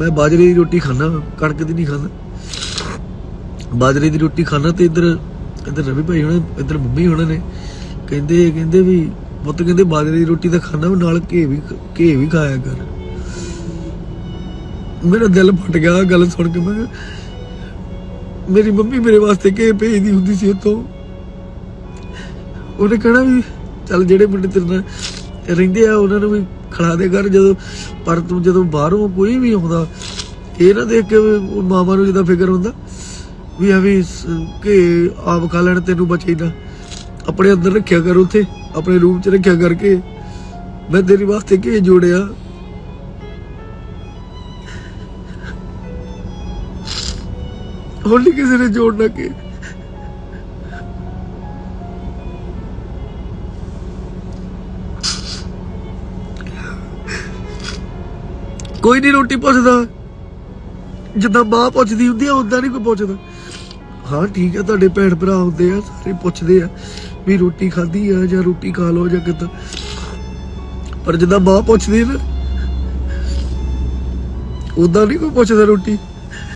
ਮੈਂ ਬਾਜਰੇ ਦੀ ਰੋਟੀ ਖਾਣਾ ਕਣਕ ਦੀ ਨਹੀਂ ਖਾਂਦਾ। ਬਾਜਰੇ ਦੀ ਰੋਟੀ ਖਾਣਾ ਤੇ ਇੱਧਰ ਇੱਧਰ ਰਵੀ ਭਾਈ ਹੁਣ ਇੱਧਰ ਮੰਮੀ ਉਹਨਾਂ ਨੇ ਕਹਿੰਦੇ ਕਹਿੰਦੇ ਵੀ ਪੁੱਤ ਕਹਿੰਦੇ ਬਾਜਰੇ ਦੀ ਰੋਟੀ ਤਾਂ ਖਾਣਾ ਨਾਲ ਘੇ ਵੀ ਘੇ ਵੀ ਖਾਇਆ ਕਰ। ਮੇਰਾ ਦਿਲ ਫਟ ਗਿਆ ਗੱਲ ਸੁਣ ਕੇ ਮੈਂ ਕਿਹਾ, ਮੇਰੀ ਮੰਮੀ ਮੇਰੇ ਵਾਸਤੇ ਘੇ ਭੇਜਦੀ ਹੁੰਦੀ ਸੀ ਉੱਥੋਂ। ਉਹਨੇ ਕਹਿਣਾ ਵੀ ਚੱਲ ਜਿਹੜੇ ਮੁੰਡੇ ਤੇਰੇ ਨਾਲ ਰਹਿੰਦੇ ਆ, ਉਹਨਾਂ ਨੂੰ ਵੀ ਖਿਲਾ ਦੇ ਕਰ ਜਦੋਂ, ਪਰ ਤੂੰ ਜਦੋਂ ਬਾਹਰੋਂ ਕੋਈ ਵੀ ਆਉਂਦਾ, ਇਹ ਨਾ ਦੇਖ ਕੇ ਮਾਮਾ ਨੂੰ ਜਿਹਦਾ ਫਿਕਰ ਹੁੰਦਾ ਵੀ ਆ ਕਿ ਆਪ ਖਾ ਲੈਣ ਤੈਨੂੰ ਬਚੇ ਨਾ। ਆਪਣੇ ਅੰਦਰ ਰੱਖਿਆ ਕਰ ਉੱਥੇ, ਆਪਣੇ ਰੂਮ 'ਚ ਰੱਖਿਆ ਕਰਕੇ। ਮੈਂ ਤੇਰੇ ਵਾਸਤੇ ਕੀ ਜੋੜਿਆ। ਹੁਣ ਨੀ ਕਿਸੇ ਨੇ ਜੋੜਨਾ ਕਿ ਕੋਈ ਨਹੀਂ ਰੋਟੀ ਪੁੱਛਦਾ। ਜਿੱਦਾਂ ਮਾਂ ਪੁੱਛਦੀ ਹੁੰਦੀ ਆ ਉਦਾਂ ਨਹੀਂ ਕੋਈ ਪੁੱਛਦਾ। ਹਾਂ, ਠੀਕ ਆ, ਤੁਹਾਡੇ ਭੈਣ ਭਰਾ ਹੁੰਦੇ ਆ, ਸਾਰੇ ਪੁੱਛਦੇ ਆ ਵੀ ਰੋਟੀ ਖਾਧੀ ਆ ਜਾਂ ਰੋਟੀ ਖਾ ਲਓ ਜਾਂ ਕਿਦਾਂ। ਪਰ ਜਿੱਦਾਂ ਮਾਂ ਪੁੱਛਦੀ ਨਾ ਉਦਾਂ ਨਹੀਂ ਕੋਈ ਪੁੱਛਦਾ ਰੋਟੀ।